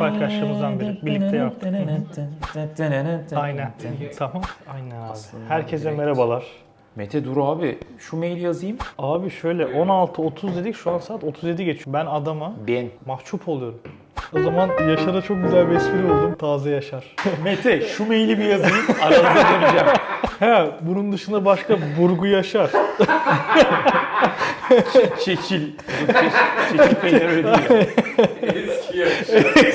ekip arkadaşlarımızdan biri. Birlikte yaptık. Aynen. Tamam. Aynen abi. Aslında Herkese direkt- merhabalar. Mete dur abi şu mail yazayım. Abi şöyle 16.30 dedik şu an saat 37 geçiyor. Ben adama Ben. mahcup oluyorum. O zaman Yaşar'a çok güzel bir espri buldum. Taze Yaşar. Mete şu maili bir yazayım. Aranızda göreceğim. He, bunun dışında başka Burgu Yaşar. Çeçil. Çeçil, peynir öyle değil ya. Eski Yaşar.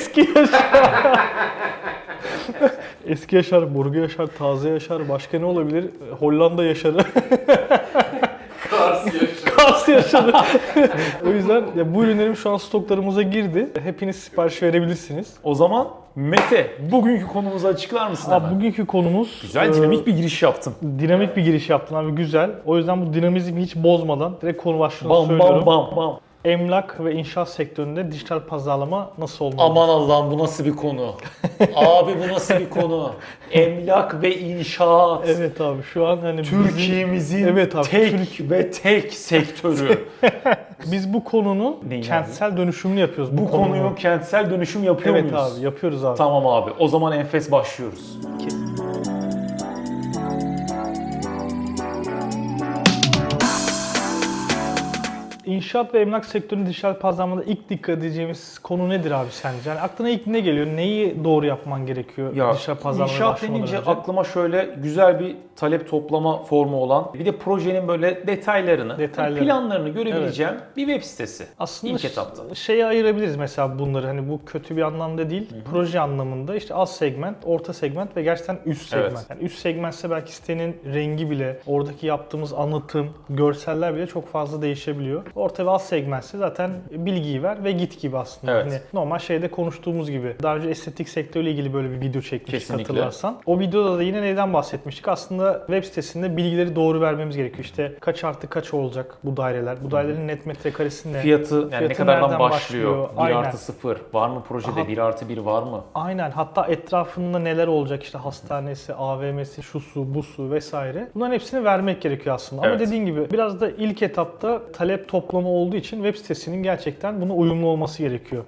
Eski Yaşar, Burgu Yaşar, Taze Yaşar, başka ne olabilir? Hollanda Yaşar'ı. Kars yaşa. Kars Yaşar'ı. o yüzden ya bu ürünlerim şu an stoklarımıza girdi. Hepiniz sipariş verebilirsiniz. O zaman Mete bugünkü konumuzu açıklar mısın Abi hemen? bugünkü konumuz Güzel e, dinamik bir giriş yaptın. dinamik bir giriş yaptın abi güzel. O yüzden bu dinamizmi hiç bozmadan direkt konu başlığını Bam söylüyorum. bam bam bam. Emlak ve inşaat sektöründe dijital pazarlama nasıl olmalı? Aman Allah'ım bu nasıl bir konu? Abi bu nasıl bir konu? Emlak ve inşaat. Evet abi şu an hani bizim- Türkiye'mizin Evet abi, tek ve tek sektörü. biz bu konunun Neyi abi? kentsel dönüşümünü yapıyoruz. bu konunun. konuyu kentsel dönüşüm yapıyor Evet muyuz? abi yapıyoruz abi. Tamam abi. O zaman enfes başlıyoruz. İnşaat ve emlak sektörünün dijital pazarlamada ilk dikkat edeceğimiz konu nedir abi sence? Yani aklına ilk ne geliyor? Neyi doğru yapman gerekiyor Ya dijital pazarlamaya inşaat başlamadan denince önce? aklıma şöyle güzel bir talep toplama formu olan bir de projenin böyle detaylarını, Detayları. planlarını görebileceğim bir web sitesi. Aslında İlk etapta. şeye ayırabiliriz mesela bunları hani bu kötü bir anlamda değil proje anlamında işte az segment, orta segment ve gerçekten üst Evet. segment. Yani üst segmentse belki sitenin rengi bile, oradaki yaptığımız anlatım, görseller bile çok fazla değişebiliyor. Orta ve alt segmentse zaten bilgiyi ver ve git gibi aslında. Evet. Hani normal şeyde konuştuğumuz gibi. Daha önce estetik sektörüyle ilgili böyle bir video çekmiştik Kesinlikle. hatırlarsan. O videoda da yine neyden bahsetmiştik? Aslında web sitesinde bilgileri doğru vermemiz gerekiyor. İşte kaç artı kaç olacak bu daireler? Bu dairelerin net metrekaresi ne? Fiyatı yani ne Fiyatı kadardan nereden başlıyor? başlıyor? 1 Aynen. artı 0 var mı projede? Aha. 1 artı 1 var mı? Aynen. Hatta etrafında neler olacak işte hastanesi, AVM'si, şu su, bu su vesaire. Bunların hepsini vermek gerekiyor aslında. Ama Evet. dediğin gibi biraz da ilk etapta talep toplama olduğu için web sitesinin gerçekten buna uyumlu olması gerekiyor.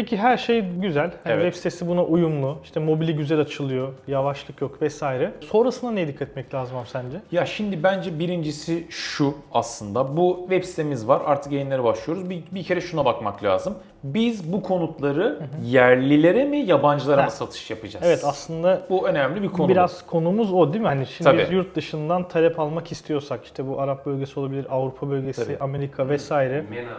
Peki her şey güzel. Hani Evet. Web sitesi buna uyumlu. İşte mobili güzel açılıyor. Yavaşlık yok vesaire. Sonrasında neye dikkat etmek lazım abi sence? Ya şimdi bence birincisi şu aslında. Bu web sitemiz var. Artık yayınlara başlıyoruz. Bir, bir kere şuna bakmak lazım. Biz bu konutları yerlilere mi yabancılara mı satış yapacağız? Evet aslında Bu önemli bir konu. Biraz konumuz o değil mi? Hani şimdi Tabii. biz yurt dışından talep almak istiyorsak işte bu Arap bölgesi olabilir, Avrupa bölgesi, Tabii. Amerika vesaire. Mena.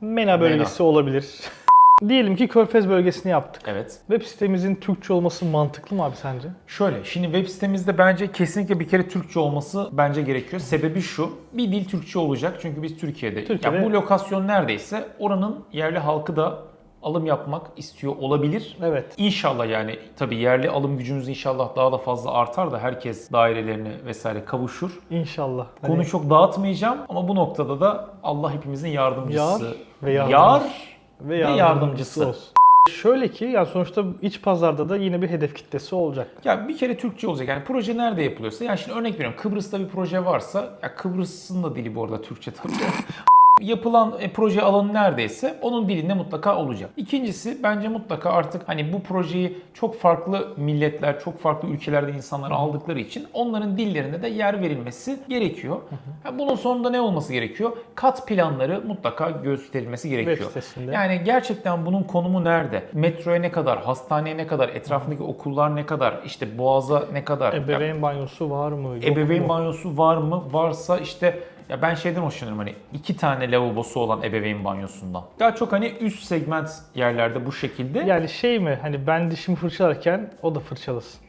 MENA bölgesi olabilir. Diyelim ki Körfez bölgesini yaptık. Evet. Web sitemizin Türkçe olması mantıklı mı abi sence? Şöyle, şimdi web sitemizde bence kesinlikle bir kere Türkçe olması bence gerekiyor. Sebebi şu, bir dil Türkçe olacak çünkü biz Türkiye'de. Türkiye'de- Ya bu lokasyon neredeyse oranın yerli halkı da alım yapmak istiyor olabilir. Evet. İnşallah yani tabii yerli alım gücümüz inşallah daha da fazla artar da herkes dairelerini vesaire kavuşur. İnşallah. Hani Konuyu çok dağıtmayacağım ama bu noktada da Allah hepimizin yardımcısı. Yar ve Yar yardımcısı. Ve yardımcısı. olsun. Şöyle ki yani sonuçta iç pazarda da yine bir hedef kitlesi olacak. Ya bir kere Türkçe olacak. Yani proje nerede yapılıyorsa. Yani şimdi örnek veriyorum. Kıbrıs'ta bir proje varsa. Ya Kıbrıs'ın da dili bu arada Türkçe tabii. Yapılan e, proje alanı neredeyse onun dilinde mutlaka olacak. İkincisi bence mutlaka artık hani bu projeyi çok farklı milletler, çok farklı ülkelerde insanlar aldıkları için onların dillerine de yer verilmesi gerekiyor. Ha, bunun sonunda ne olması gerekiyor? Kat planları mutlaka gösterilmesi gerekiyor. Yani gerçekten bunun konumu nerede? Metroya ne kadar, hastaneye ne kadar, etrafındaki okullar ne kadar, işte boğaza ne kadar? Ebeveyn banyosu var mı? Ebeveyn mu? banyosu var mı? Varsa işte ya ben şeyden hoşlanıyorum hani iki tane lavabosu olan ebeveyn banyosundan. Daha çok hani üst segment yerlerde bu şekilde. Yani şey mi hani ben dişimi fırçalarken o da fırçalasın.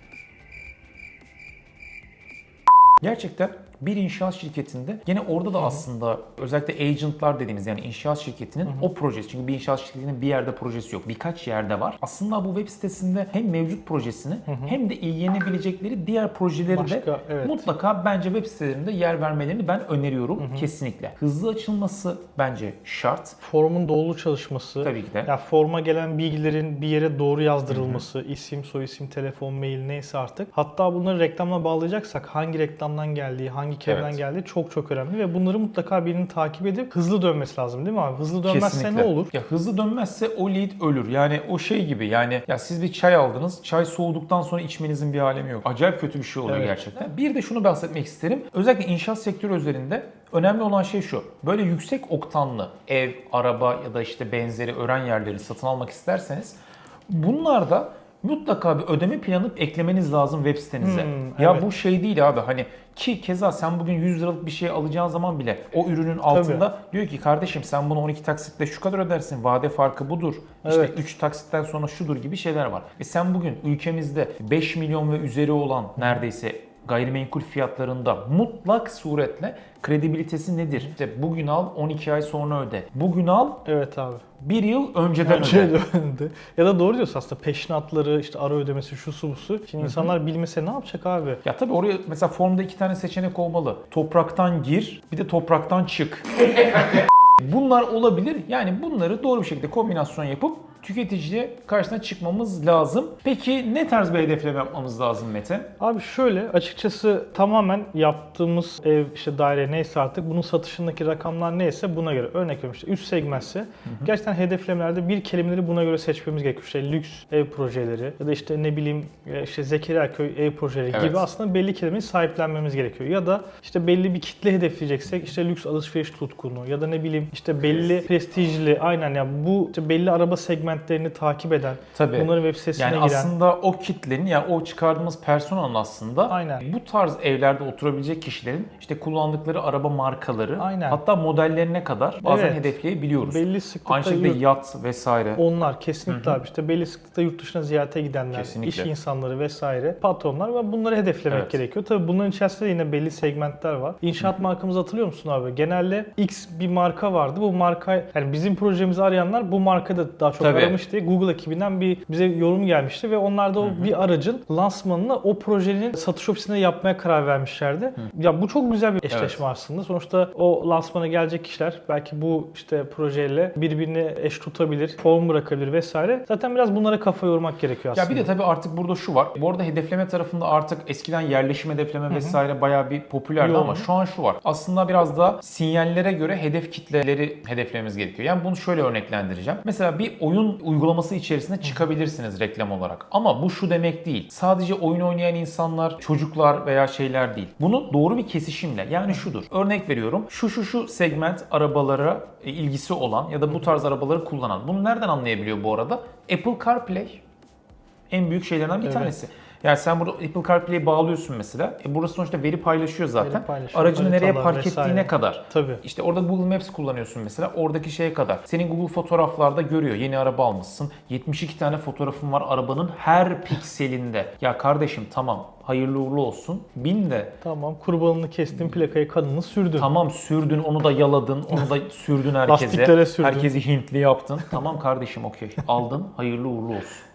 Gerçekten bir inşaat şirketinde gene orada da aslında özellikle agentlar dediğimiz yani inşaat şirketinin o projesi. Çünkü bir inşaat şirketinin bir yerde projesi yok. Birkaç yerde var. Aslında bu web sitesinde hem mevcut projesini hem de ilgilenebilecekleri diğer projeleri de Başka, evet. mutlaka bence web sitelerinde yer vermelerini ben öneriyorum kesinlikle. Hızlı açılması bence şart. Formun doğru çalışması. Tabii ki de. Ya forma gelen bilgilerin bir yere doğru yazdırılması, isim, soyisim, telefon, mail neyse artık. Hatta bunları reklamla bağlayacaksak hangi reklamdan geldiği, hangi hangi kevden Evet. geldiği çok çok önemli ve bunları mutlaka birinin takip edip hızlı dönmesi lazım değil mi abi? Hızlı dönmezse Kesinlikle. ne olur? Ya hızlı dönmezse o lead ölür. Yani o şey gibi yani ya siz bir çay aldınız. Çay soğuduktan sonra içmenizin bir alemi yok. Acayip kötü bir şey oluyor Evet. gerçekten. Bir de şunu bahsetmek isterim. Özellikle inşaat sektörü üzerinde önemli olan şey şu. Böyle yüksek oktanlı ev, araba ya da işte benzeri öğren yerleri satın almak isterseniz bunlarda mutlaka bir ödeme planı eklemeniz lazım web sitenize. Hmm, ya evet. bu şey değil abi hani ki keza sen bugün 100 liralık bir şey alacağın zaman bile o ürünün altında diyor ki kardeşim sen bunu 12 taksitle şu kadar ödersin. Vade farkı budur. İşte Evet. 3 taksitten sonra şudur gibi şeyler var. E sen bugün ülkemizde 5 milyon ve üzeri olan neredeyse gayrimenkul fiyatlarında mutlak suretle kredibilitesi nedir? İşte bugün al 12 ay sonra öde. Bugün al Evet abi. bir yıl önceden öde. döndü. ya da doğru diyorsun aslında peşinatları, işte ara ödemesi, şu su bu su. Şimdi insanlar bilmese ne yapacak abi? Ya tabii oraya mesela formda iki tane seçenek olmalı. Topraktan gir, bir de topraktan çık. Bunlar olabilir. Yani bunları doğru bir şekilde kombinasyon yapıp tüketiciye karşısına çıkmamız lazım. Peki ne tarz bir hedefleme yapmamız lazım Mete? Abi şöyle açıkçası tamamen yaptığımız ev işte daire neyse artık bunun satışındaki rakamlar neyse buna göre örnek veriyorum işte üst segmentse gerçekten hedeflemelerde bir kelimeleri buna göre seçmemiz gerekiyor. İşte lüks ev projeleri ya da işte ne bileyim e, işte Zekeriyaköy ev projeleri Evet. gibi aslında belli kelimeyi sahiplenmemiz gerekiyor. Ya da işte belli bir kitle hedefleyeceksek işte lüks alışveriş tutkunu ya da ne bileyim işte belli prestijli aynen ya bu işte belli araba segmentlerini takip eden Tabii. bunların web sitesine Yani giren aslında o kitlenin yani o çıkardığımız personanın aslında Aynen. bu tarz evlerde oturabilecek kişilerin işte kullandıkları araba markaları Aynen. hatta modellerine kadar bazen Evet. hedefleyebiliyoruz. belli sıklıkta Aynı şekilde yurt- yat vesaire. Onlar kesinlikle abi işte belli sıklıkta yurt dışına ziyarete gidenler, Kesinlikle. iş insanları vesaire, patronlar ve bunları hedeflemek Evet. gerekiyor. Tabii bunların içerisinde de yine belli segmentler var. İnşaat markamızı hatırlıyor musun abi? Genelde X bir marka vardı. Bu marka yani bizim projemizi arayanlar bu markada daha çok Tabii. Aramış diye Google ekibinden bir bize yorum gelmişti ve onlar da o bir aracın lansmanını o projenin satış ofisinde yapmaya karar vermişlerdi. Ya bu çok güzel bir eşleşme aslında. Sonuçta o lansmana gelecek kişiler belki bu işte projeyle birbirini eş tutabilir, form bırakabilir vesaire. Zaten biraz bunlara kafa yormak gerekiyor Ya aslında. bir de tabii artık burada şu var. Bu arada hedefleme tarafında artık eskiden yerleşim hedefleme vesaire bayağı bir popülerdi Yoğun. ama şu an şu var. Aslında biraz da sinyallere göre hedef kitleleri hedeflememiz gerekiyor. Yani bunu şöyle örneklendireceğim. Mesela bir oyun uygulaması içerisinde çıkabilirsiniz reklam olarak. Ama bu şu demek değil. Sadece oyun oynayan insanlar, çocuklar veya şeyler değil. Bunu doğru bir kesişimle yani şudur. Örnek veriyorum. Şu şu şu segment arabalara e, ilgisi olan ya da bu tarz arabaları kullanan. Bunu nereden anlayabiliyor bu arada? Apple CarPlay en büyük şeylerden bir Evet. tanesi. Yani sen burada Apple CarPlay'i bağlıyorsun mesela. E burası sonuçta veri paylaşıyor zaten. Veri paylaşıyor, Aracını nereye park vesaire. ettiğine kadar. Tabii. İşte orada Google Maps kullanıyorsun mesela. Oradaki şeye kadar. Senin Google fotoğraflarda görüyor. Yeni araba almışsın. 72 tane fotoğrafın var arabanın her pikselinde. Ya kardeşim tamam hayırlı uğurlu olsun. Bin de Tamam kurbanını kestin, plakayı kanını sürdün. Tamam sürdün, onu da yaladın, onu da sürdün herkese. Lastiklere sürdün. Herkesi Hintli yaptın. Tamam kardeşim okey. Aldın, hayırlı uğurlu olsun.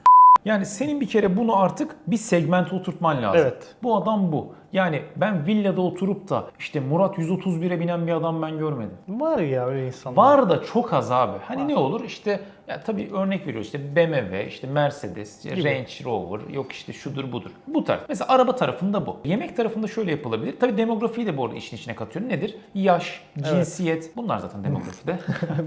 Yani senin bir kere bunu artık bir segmente oturtman lazım. Evet. Bu adam bu. Yani ben villada oturup da işte Murat 131'e binen bir adam ben görmedim. Var ya öyle insanlar. Var da çok az abi. Hani ne olur işte ya tabii örnek veriyoruz işte BMW, işte Mercedes, Gibi. Range Rover, yok işte şudur budur. Bu tarz. Mesela araba tarafında bu. Yemek tarafında şöyle yapılabilir. Tabii demografiyi de bu arada işin içine katıyorum. Nedir? Yaş, cinsiyet. Bunlar zaten demografide.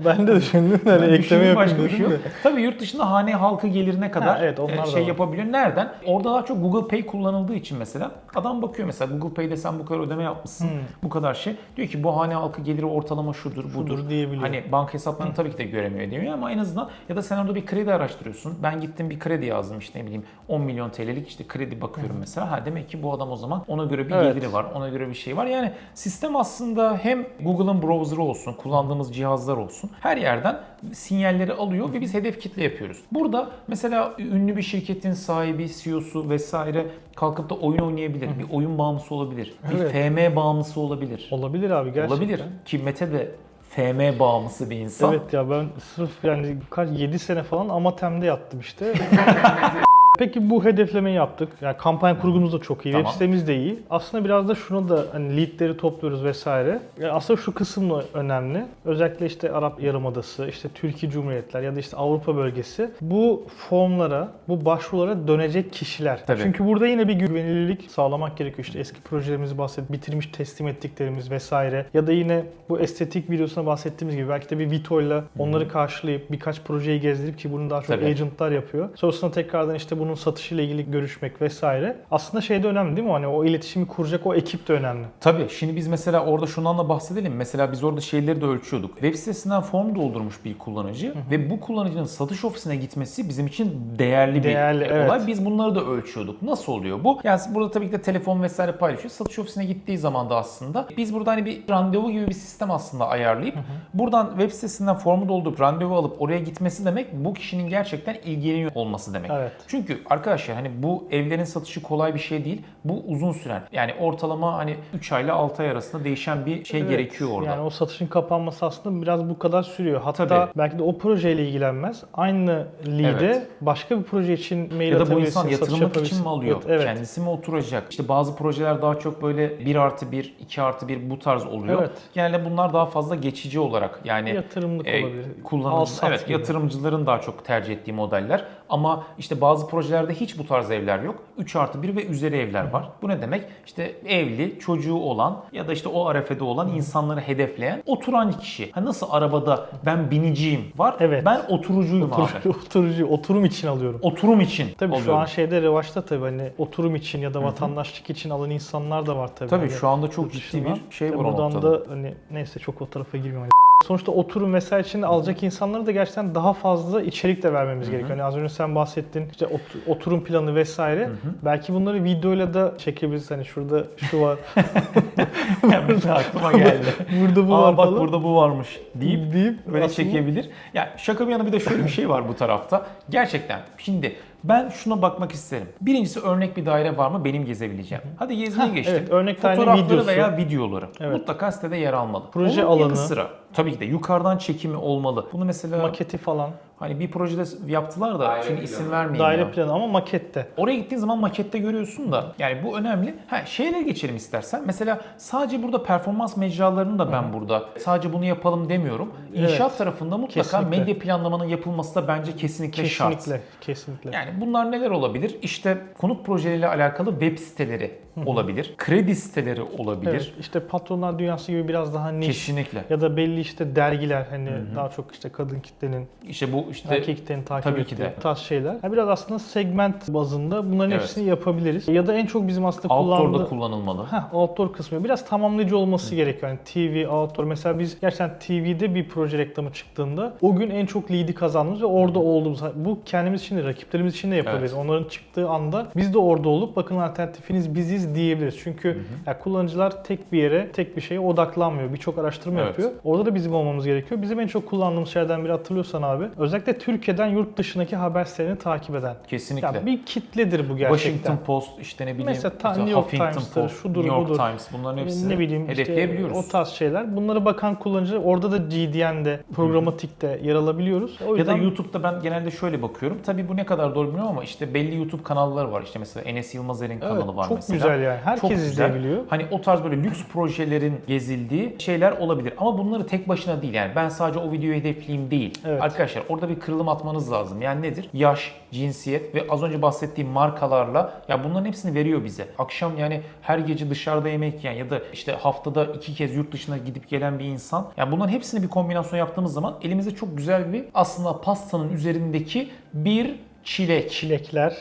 ben de düşündüm de hani ekleme yapayım başka bir şey dedim yok. de. Tabii yurt dışında hane halkı gelirine kadar Ha, evet, onlar e, şey var. yapabiliyor. Nereden? Orada daha çok Google Pay kullanıldığı için mesela adam bakıyor mesela Google Pay'de sen bu kadar ödeme yapmışsın. Bu kadar şey. Diyor ki bu hane halkı geliri ortalama şudur, budur. Şudur diyebiliyor. Hani banka hesaplarını tabii ki de göremiyor edemiyor ama en azından ya da sen orada bir kredi araştırıyorsun. Ben gittim bir kredi yazdım işte ne bileyim 10 milyon TL'lik işte kredi bakıyorum mesela. Ha demek ki bu adam o zaman ona göre bir Evet. geliri var. Ona göre bir şey var. Yani sistem aslında hem Google'ın browser'ı olsun, kullandığımız cihazlar olsun. Her yerden sinyalleri alıyor ve biz hedef kitle yapıyoruz. Burada mesela ünlü bir şirketin sahibi, CEO'su vesaire kalkıp da oyun oynayabilir. Bir oyun bağımlısı olabilir. Bir Evet. FM bağımlısı olabilir. Olabilir abi gerçekten. Olabilir. Ki Mete de FM bağımlısı bir insan. Evet ya ben sırf yani kaç 7 sene falan Amatem'de yattım işte. Peki bu hedeflemeyi yaptık. Yani kampanya kurgumuz da çok iyi, Tamam. web sitemiz de iyi. Aslında biraz da şunu da hani leadleri topluyoruz vesaire. Yani aslında şu kısım da önemli. Özellikle işte Arap Yarımadası, işte Türkiye Cumhuriyetler ya da işte Avrupa bölgesi bu formlara, bu başvurulara dönecek kişiler. Tabii. Çünkü burada yine bir güvenilirlik sağlamak gerekiyor. İşte eski projelerimizi bahset, bitirmiş teslim ettiklerimiz vesaire. Ya da yine bu estetik videosuna bahsettiğimiz gibi belki de bir Vito'yla onları karşılayıp birkaç projeyi gezdirip ki bunu daha çok Tabii. agentlar yapıyor. Sonrasında tekrardan işte bunun satışıyla ilgili görüşmek vesaire. Aslında şey de önemli değil mi? Hani o iletişimi kuracak o ekip de önemli. Tabii şimdi biz mesela orada şundan da bahsedelim. Mesela biz orada şeyleri de ölçüyorduk. Web sitesinden form doldurmuş bir kullanıcı ve bu kullanıcının satış ofisine gitmesi bizim için değerli, Değerli, bir evet. olay. Biz bunları da ölçüyorduk. Nasıl oluyor bu? Yani burada tabii ki de telefon vesaire paylaşıyor. Satış ofisine gittiği zaman da aslında biz burada hani bir randevu gibi bir sistem aslında ayarlayıp buradan web sitesinden formu doldurup randevu alıp oraya gitmesi demek bu kişinin gerçekten ilgileniyor olması demek. Evet. Çünkü arkadaşlar hani bu evlerin satışı kolay bir şey değil. Bu uzun süren. Yani ortalama hani 3 ayla 6 ay arasında değişen bir şey Evet. gerekiyor orada. Yani o satışın kapanması aslında biraz bu kadar sürüyor. Hatta Tabii. belki de o projeyle ilgilenmez. Aynı lead'e Evet. başka bir proje için mail ya da bu atabilirsin, insan satış yatırımlık için yapabilirsin. mi alıyor? Evet. evet. Kendisi mi oturacak? İşte bazı projeler daha çok böyle 1 artı 1, 2 artı 1 bu tarz oluyor. Evet. Genelde bunlar daha fazla geçici olarak yani Yatırımlık e, olabilir. kullanıcı- Al sat evet gibi. yatırımcıların daha çok tercih ettiği modeller. Ama işte bazı projelerde hiç bu tarz evler yok. 3 artı 1 ve üzeri evler var. Bu ne demek? İşte evli, çocuğu olan ya da işte o arefede olan insanları hedefleyen oturan kişi. Ha nasıl arabada ben biniciyim var. Evet. Ben oturucuyum abi. Otur- oturucu, oturum için alıyorum. Oturum için Tabii şu alıyorum. an şeyde revaçta tabii hani oturum için ya da vatandaşlık için alan insanlar da var tabii. Tabii Hani şu anda çok ciddi bir şey var Buradan da hani neyse çok o tarafa girmiyorum. Sonuçta oturum vesaire için alacak insanlara da gerçekten daha fazla içerik de vermemiz gerekiyor. Hani az önce sen bahsettin işte ot- oturum planı vesaire. Belki bunları videoyla da çekebiliriz. Hani şurada şu var, Yani aklıma geldi. burada bu Aa var bak falan. burada bu varmış deyip deyip böyle aslında- çekebilir. Ya şaka bir yana bir de şöyle bir şey var bu tarafta. Gerçekten şimdi ben şuna bakmak isterim. Birincisi örnek bir daire var mı benim gezebileceğim. Hadi gezmeye geçtim. evet, örnek Fotoğrafları videosu. veya videoları Evet. mutlaka sitede yer almalı. Proje Onun alanı. sıra tabii ki de yukarıdan çekimi olmalı. Bunu mesela maketi falan. hani bir projede yaptılar da şimdi isim vermeyeyim Daire ya. planı ama makette. Oraya gittiğin zaman makette görüyorsun da yani bu önemli. Ha şeylere geçelim istersen. Mesela sadece burada performans mecralarını da ben burada sadece bunu yapalım demiyorum. İnşaat Evet. tarafında mutlaka Kesinlikle. medya planlamanın yapılması da bence kesinlikle, şart. Kesinlikle, kesinlikle. Yani bunlar neler olabilir? İşte konut projeleriyle alakalı web siteleri olabilir. Kredi siteleri olabilir. Evet, işte patronlar dünyası gibi biraz daha niş. Kesinlikle. Ya da belli işte dergiler hani daha çok işte kadın kitlenin, İşte bu işte erkek kitlenin takip tabii ettiği ki de. tarz şeyler. Ya biraz aslında segment bazında bunların Evet. hepsini yapabiliriz. Ya da en çok bizim aslında outdoor'da kullandığımız kullanılmalı. Heh, outdoor kısmı biraz tamamlayıcı olması gerekiyor. Yani TV, outdoor. Mesela biz gerçekten TV'de bir proje reklamı çıktığında o gün en çok lead'i kazandığımız ve orada olduğumuz. Bu kendimiz için de rakiplerimiz için de yapabiliriz. Evet. Onların çıktığı anda biz de orada olup bakın alternatifiniz biziz diyebiliriz. Çünkü ya kullanıcılar tek bir yere, tek bir şeye odaklanmıyor. Birçok araştırma Evet. yapıyor. Orada da bizim olmamız gerekiyor. Bizim en çok kullandığımız şeylerden biri hatırlıyorsan abi. Özellikle Türkiye'den yurt dışındaki haber sitelerini takip eden. Kesinlikle. Ya bir kitledir bu gerçekten. Washington Post işte ne bileyim Mesela ta- işte New York Times'tır, şudur, New York budur. Times bunların hepsini ne bileyim işte hedefleyebiliyoruz. o tarz şeyler. Bunlara bakan kullanıcı orada da GDN'de, programatikte yer alabiliyoruz. O ya da yüzden YouTube'da ben genelde şöyle bakıyorum. Tabii bu ne kadar doğru bilmiyorum ama işte belli YouTube kanalları var. İşte mesela Enes Yılmazer'in Evet, kanalı var çok mesela. güzel yani. Herkes Çok güzel. izleyebiliyor. Hani o tarz böyle lüks projelerin gezildiği şeyler olabilir. Ama bunları tek başına değil yani. Ben sadece o videoyu hedefleyeyim değil. Evet. Arkadaşlar orada bir kırılım atmanız lazım. Yani nedir? Yaş, cinsiyet ve az önce bahsettiğim markalarla ya bunların hepsini veriyor bize. Akşam yani her gece dışarıda yemek yiyen ya da işte haftada iki kez yurt dışına gidip gelen bir insan. Ya bunların hepsini bir kombinasyon yaptığımız zaman elimizde çok güzel bir aslında pastanın üzerindeki bir çilek. çilekler,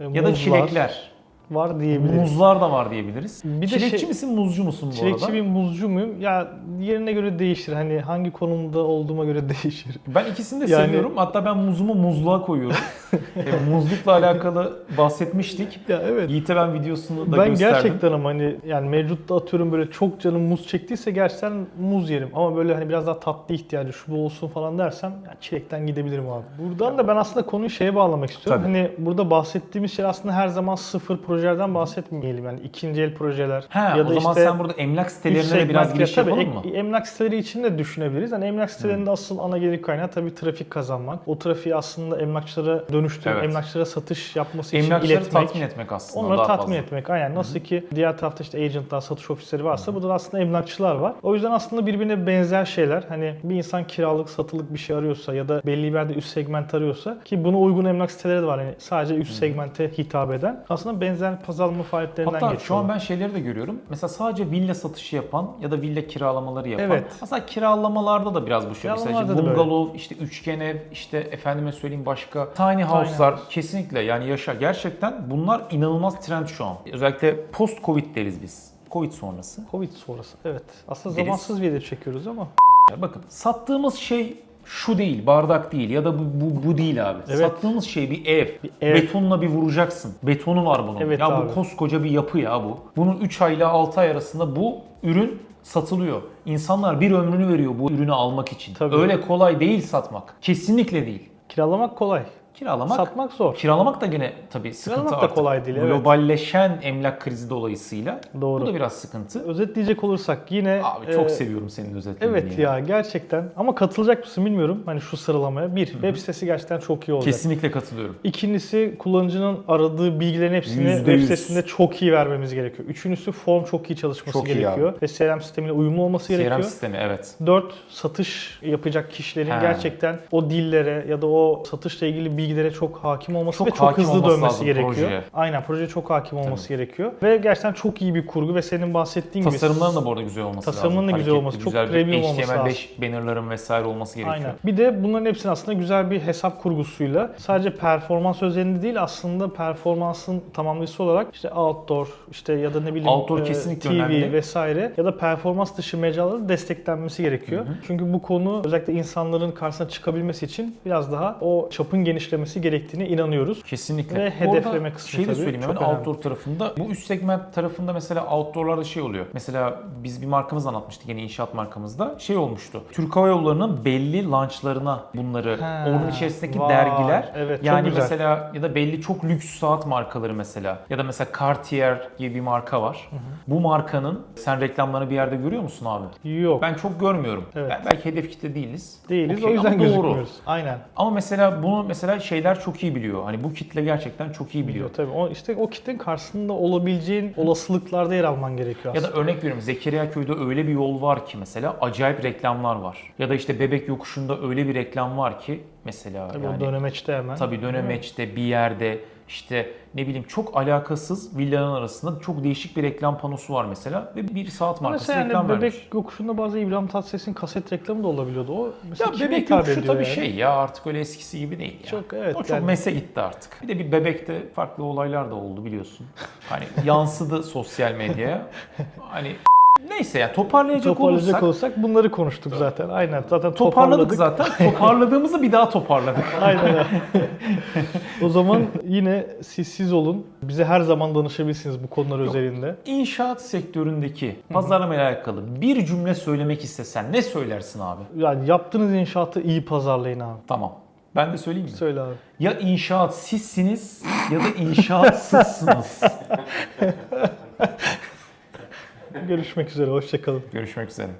e, Ya da muzlar çilekler. Var diyebiliriz. Muzlar da var diyebiliriz. Bir de Çilekçi şey- misin, muzcu musun bu Çilekçi arada? bir muzcu muyum? Ya yerine göre değişir. Hani hangi konumda olduğuma göre değişir. Ben ikisini de Yani- seviyorum. Hatta ben muzumu muzluğa koyuyorum. e, muzlukla alakalı bahsetmiştik. Ya evet. Yiğit'e ben videosunu da Ben gösterdim. gerçekten ama hani yani mevcutta atıyorum böyle çok canım muz çektiyse gerçekten muz yerim. Ama böyle hani biraz daha tatlı ihtiyacı şu bu olsun falan dersem ya çilekten gidebilirim abi. Buradan da ben aslında konuyu şeye bağlamak istiyorum. Tabii. Hani burada bahsettiğimiz şey aslında her zaman sıfır proje projelerden bahsetmeyelim. Yani ikinci el projeler Ha, ya da o zaman işte sen burada emlak sitelerine de biraz giriş tabii yapalım mı? Emlak siteleri için de düşünebiliriz. Yani emlak sitelerinde asıl ana gelir kaynağı tabii trafik kazanmak. O trafiği aslında emlakçılara dönüştürüp Evet. emlakçılara satış yapması için Emlakçıları iletmek. tatmin etmek aslında Onları daha tatmin fazla. etmek. Aynen. Nasıl ki diğer tarafta işte agentlar, satış ofisleri varsa burada da aslında emlakçılar var. O yüzden aslında birbirine benzer şeyler. Hani bir insan kiralık, satılık bir şey arıyorsa ya da belli bir yerde üst segment arıyorsa ki buna uygun emlak siteleri de var. Yani sadece üst segmente hitap eden. Aslında benzer pazarlama faaliyetlerinden Hatta geçiyor. şu an ben şeyleri de görüyorum. Mesela sadece villa satışı yapan ya da villa kiralamaları yapan. Evet. Aslında kiralamalarda da biraz bu şey. Mesela işte da böyle. bungalov, işte üçgen ev, işte efendime söyleyeyim başka tiny house'lar kesinlikle yani yaşa. Gerçekten bunlar inanılmaz trend şu an. Özellikle post covid deriz biz. Covid sonrası. Covid sonrası. Evet. Aslında Deriz. zamansız bir video çekiyoruz ama. Ya Bakın sattığımız şey şu değil, bardak değil ya da bu, bu, bu değil abi. Evet. Sattığımız şey bir ev. Bir ev. Betonla bir vuracaksın. Betonu var bunun. Evet ya abi. bu koskoca bir yapı ya bu. Bunun 3 ay ile 6 ay arasında bu ürün satılıyor. İnsanlar bir ömrünü veriyor bu ürünü almak için. Tabii. Öyle kolay değil satmak. Kesinlikle değil. Kiralamak kolay. Kiralamak Satmak zor. Kiralamak da gene tabii sıkıntı Kiralamak da artık. kolay değil, evet. Globalleşen emlak krizi dolayısıyla Doğru. bu da biraz sıkıntı. Özetleyecek olursak yine Abi çok e, seviyorum senin özetlerini. Evet ya gerçekten ama katılacak mısın bilmiyorum hani şu sıralamaya. Bir, web sitesi gerçekten çok iyi olacak. Kesinlikle katılıyorum. İkincisi kullanıcının aradığı bilgilerin hepsini Yüzde web yüz. sitesinde çok iyi vermemiz gerekiyor. Üçüncüsü form çok iyi çalışması Çok iyi gerekiyor. Ve CRM sistemiyle uyumlu olması CRM gerekiyor. sistemi evet. Dört, satış yapacak kişilerin He. gerçekten o dillere ya da o satışla ilgili bilgilere çok hakim olması Çok ve çok hakim hızlı olması dönmesi lazım gerekiyor. projeye. Aynen proje çok hakim olması gerekiyor. Ve gerçekten çok iyi bir kurgu ve senin bahsettiğin gibi Tasarımların da bu arada güzel olması lazım. Tasarımının da güzel Hareketli, olması, çok güzel bir premium olması HTML5 bannerların vesaire olması gerekiyor. Aynen. Bir de bunların hepsinin aslında güzel bir hesap kurgusuyla sadece performans özelinde değil aslında performansın tamamlayıcısı olarak işte outdoor işte ya da ne bileyim Outdoor e, kesinlikle TV önemli. vesaire ya da performans dışı mecraların desteklenmesi gerekiyor. Çünkü bu konu özellikle insanların karşısına çıkabilmesi için biraz daha o çapın genişlemesi gerektiğine inanıyoruz. Kesinlikle. Ve hedefleme kısmı şey de söyleyeyim hemen önemli. outdoor tarafında. Bu üst segment tarafında mesela outdoor'larda şey oluyor. Mesela biz bir markamız anlatmıştık yine inşaat markamızda. Şey olmuştu. Türk Hava Yolları'nın belli launchlarına bunları Ha, onun içerisindeki vay, dergiler evet, çok yani güzel. mesela ya da belli çok lüks saat markaları mesela ya da mesela Cartier gibi bir marka var. Bu markanın sen reklamlarını bir yerde görüyor musun abi? Yok. Ben çok görmüyorum. Evet. Ben belki hedef kitle değiliz. değiliz Okey, o yüzden gözükmüyoruz. Aynen. Ama mesela bunu mesela şeyler çok iyi biliyor. Hani bu kitle gerçekten çok iyi biliyor. Biliyor tabii. O, işte o kitlenin karşısında olabileceğin olasılıklarda yer alman gerekiyor Ya aslında. da örnek veriyorum Zekeriya Köy'de öyle bir yol var ki mesela acayip reklamlar var. Ya da işte Bebek Yokuşu'nda öyle bir reklam var ki mesela Tabii yani o dönemeçte hemen. tabii dönemeçte bir yerde işte ne bileyim çok alakasız villaların arasında çok değişik bir reklam panosu var mesela ve bir saat markası mesela reklam yani vermiş. bebek yokuşunda bazı İbrahim Tatlıses'in kaset reklamı da olabiliyordu. O mesela Ya bebek yokuşu tabii yani? şey ya artık öyle eskisi gibi değil ya. Çok, evet, O çok yani- mese gitti artık. Bir de bir bebekte farklı olaylar da oldu biliyorsun. Hani yansıdı sosyal medyaya. Hani neyse ya toparlayacak, Toparlayacak olursak olursak bunları konuştuk zaten. Aynen zaten toparladık toparladık. zaten. Toparladığımızı bir daha toparladık. Aynen o zaman yine siz siz olun. Bize her zaman danışabilirsiniz bu konular özelinde. İnşaat sektöründeki pazarlamayla alakalı bir cümle söylemek istesen ne söylersin abi? Yani yaptığınız inşaatı iyi pazarlayın abi. Tamam. Ben de söyleyeyim mi? Söyle abi. Ya inşaat sizsiniz ya da inşaatsızsınız. Görüşmek üzere, hoşçakalın. Görüşmek üzere.